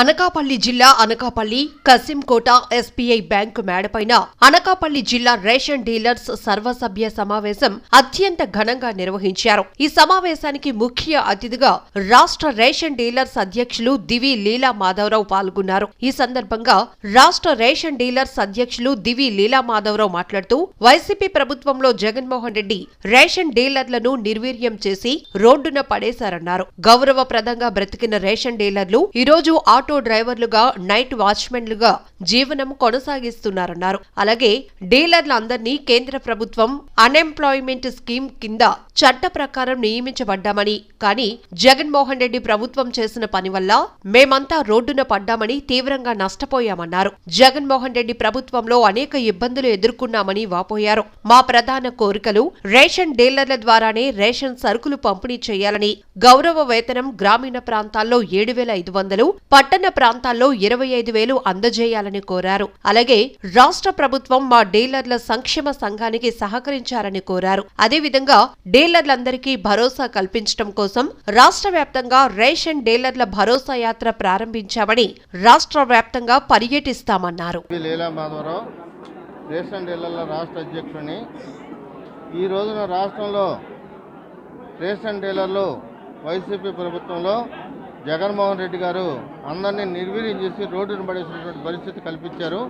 అనకాపల్లి జిల్లా Anakapalli Kasimkota SBI bank మేడపైన అనకాపల్లి జిల్లా రేషన్ డీలర్స్ సర్వసభ్య సమావేశం అత్యంత ఘనంగా నిర్వహించారు. ఈ సమావేశానికి ముఖ్య అతిథిగా రాష్ట్ర రేషన్ డీలర్స్ అధ్యక్షులు దివి లీలా మాధవరావు పాల్గొన్నారు. ఈ సందర్భంగా రాష్ట్ర రేషన్ డీలర్స్ అధ్యక్షులు దివి లీలా మాధవరావు మాట్లాడుతూ వైసీపీ ప్రభుత్వంలో జగన్మోహన్ రెడ్డి రేషన్ డీలర్లను నిర్వీర్యం చేసి రోడ్డున పడేశారన్నారు. గౌరవప్రదంగా బ్రతికిన రేషన్ డీలర్లు ఈ రోజు ఆటో డ్రైవర్లుగా నైట్ వాచ్మెన్లుగా జీవనం కొనసాగిస్తున్నారన్నారు. అలాగే డీలర్లందరినీ కేంద్ర ప్రభుత్వం అన్ఎంప్లాయ్మెంట్ స్కీమ్ కింద చట్ట ప్రకారం నియమించబడ్డామని కానీ జగన్మోహన్ రెడ్డి ప్రభుత్వం చేసిన పని వల్ల మేమంతా రోడ్డున పడ్డామని తీవ్రంగా నష్టపోయామన్నారు. జగన్మోహన్ రెడ్డి ప్రభుత్వంలో అనేక ఇబ్బందులు ఎదుర్కొన్నామని వాపోయారు. మా ప్రధాన కోరికలు రేషన్ డీలర్ల ద్వారానే రేషన్ సరుకులు పంపిణీ చేయాలని గౌరవ వేతనం గ్రామీణ ప్రాంతాల్లో ఏడు వేల ఐదు వందలు పట్టణ ప్రాంతాల్లో ఇరవై ఐదు వేలు అందజేయాలని కోరారు. అలాగే రాష్ట్ర ప్రభుత్వం మా డీలర్ల సంక్షేమ సంఘానికి సహకరించాలని కోరారు. అదేవిధంగా డీలర్లందరికీ భరోసా కల్పించడం కోసం రాష్ట్ర వ్యాప్తంగా రేషన్ డీలర్ల భరోసా యాత్ర ప్రారంభించామని రాష్ట్ర వ్యాప్తంగా పర్యటిస్తామన్నారు. రేషన్ డీలర్ల రాష్ట్ర అధ్యక్షుడిని ఈ రోజున రాష్ట్రంలో రేషన్ డీలర్లు వైసీపీ ప్రభుత్వంలో జగన్మోహన్ రెడ్డి గారు అందరినీ నిర్వీర్యం చేసి రోడ్డును పడేసినటువంటి పరిస్థితి కల్పించారు.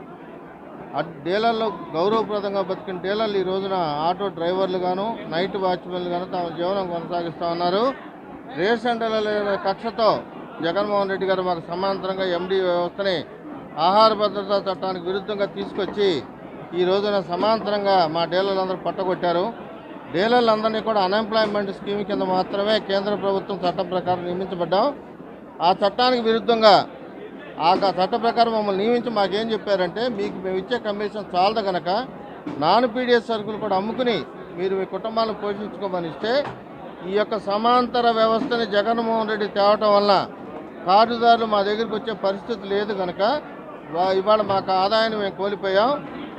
ఆ డీలర్లు గౌరవప్రదంగా బతికిన డీలర్లు ఈ రోజున ఆటో డ్రైవర్లు గాను నైట్ వాచ్మెన్లు గాను తమ జీవనం కొనసాగిస్తూ ఉన్నారు. రేషన్ డీలర్ల కక్షతో జగన్మోహన్ రెడ్డి గారు మాకు సమాంతరంగా ఎండి వ్యవస్థని ఆహార భద్రతా చట్టానికి విరుద్ధంగా తీసుకొచ్చి ఈ రోజున సమాంతరంగా మా డీలర్లందరూ పట్టగొట్టారు. డీలర్లందరినీ కూడా అన్ఎంప్లాయ్మెంట్ స్కీమ్ కింద మాత్రమే కేంద్ర ప్రభుత్వం చట్టం ప్రకారం నియమించబడ్డాం. ఆ చట్టానికి విరుద్ధంగా ఆ చట్ట ప్రకారం మమ్మల్ని నియమించి మాకేం చెప్పారంటే మీకు మేము ఇచ్చే కమిషన్ చాలదు కనుక నాన్ పీడిఎస్ సరుకులు కూడా అమ్ముకుని మీరు మీ కుటుంబాలను పోషించుకోమని ఇస్తే ఈ యొక్క సమాంతర వ్యవస్థని జగన్మోహన్ రెడ్డి తేవటం వల్ల కార్డుదారులు మా దగ్గరికి వచ్చే పరిస్థితి లేదు కనుక వా- ఇవాళ మాకు ఆదాయాన్ని మేము కోల్పోయాం.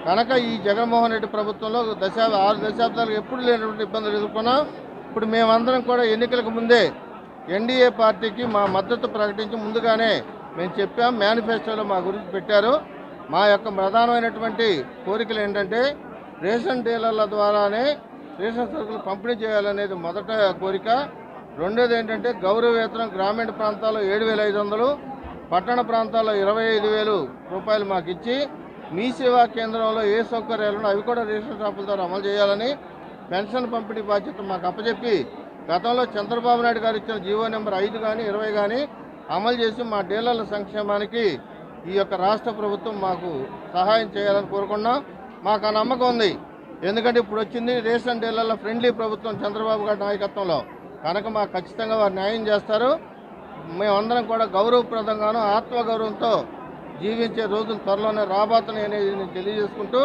కనుక ఈ జగన్మోహన్ రెడ్డి ప్రభుత్వంలో దశా ఆరు దశాబ్దాలు ఎప్పుడు లేనటువంటి ఇబ్బందులు ఎదుర్కొన్నాం. ఇప్పుడు మేమందరం కూడా ఎన్నికలకు ముందే ఎన్డీఏ పార్టీకి మా మద్దతు ప్రకటించి ముందుగానే మేము చెప్పాం మేనిఫెస్టోలో మా గురించి పెట్టారు. మా యొక్క ప్రధానమైనటువంటి కోరికలు ఏంటంటే రేషన్ డీలర్ల ద్వారానే రేషన్ సరుకులు పంపిణీ చేయాలనేది మొదట కోరిక. రెండోది ఏంటంటే గౌరవ వేతనం గ్రామీణ ప్రాంతాల్లో ఏడు వేల ఐదు వందలు పట్టణ ప్రాంతాల్లో ఇరవై ఐదు వేలు రూపాయలు మాకు ఇచ్చి మీ సేవా కేంద్రంలో ఏ సౌకర్యాలు అవి కూడా రేషన్ షాపుల ద్వారా అమలు చేయాలని పెన్షన్ పంపిణీ బాధ్యత మాకు అప్పచెప్పి గతంలో చంద్రబాబు నాయుడు గారు ఇచ్చిన జీవో నెంబర్ ఐదు కానీ ఇరవై కానీ అమలు చేసి మా డీలర్ల సంక్షేమానికి ఈ యొక్క రాష్ట్ర ప్రభుత్వం మాకు సహాయం చేయాలని కోరుకున్నాం మాకు ఆ నమ్మకం ఉంది. ఎందుకంటే ఇప్పుడు వచ్చింది రేషన్ డీలర్ల ఫ్రెండ్లీ ప్రభుత్వం చంద్రబాబు గారి నాయకత్వంలో. కనుక మాకు ఖచ్చితంగా వారు న్యాయం చేస్తారు. మేమందరం కూడా గౌరవప్రదంగాను ఆత్మగౌరవంతో జీవించే రోజులు త్వరలోనే రాబోతున్నాయి అనేది నేను తెలియజేసుకుంటూ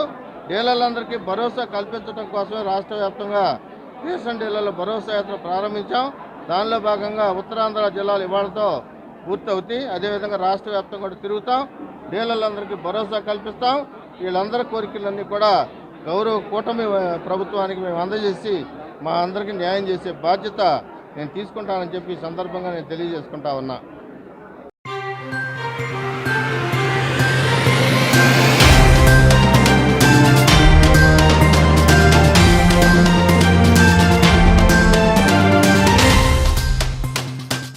డీలర్లందరికీ భరోసా కల్పించడం కోసమే రాష్ట్ర వ్యాప్తంగా రేషన్ డీలర్ల భరోసా యాత్ర ప్రారంభించాం. దానిలో భాగంగా ఉత్తరాంధ్ర జిల్లాలు ఇవాళతో పూర్తవుతాయి. అదేవిధంగా రాష్ట్ర వ్యాప్తంగా కూడా తిరుగుతాం. డీలర్లందరికీ భరోసా కల్పిస్తాం. వీళ్ళందరి కోరికలన్నీ కూడా గౌరవ కూటమి ప్రభుత్వానికి మేము అందజేసి మా అందరికీ న్యాయం చేసే బాధ్యత నేను తీసుకుంటానని చెప్పి ఈ సందర్భంగా నేను తెలియజేసుకుంటా ఉన్నా.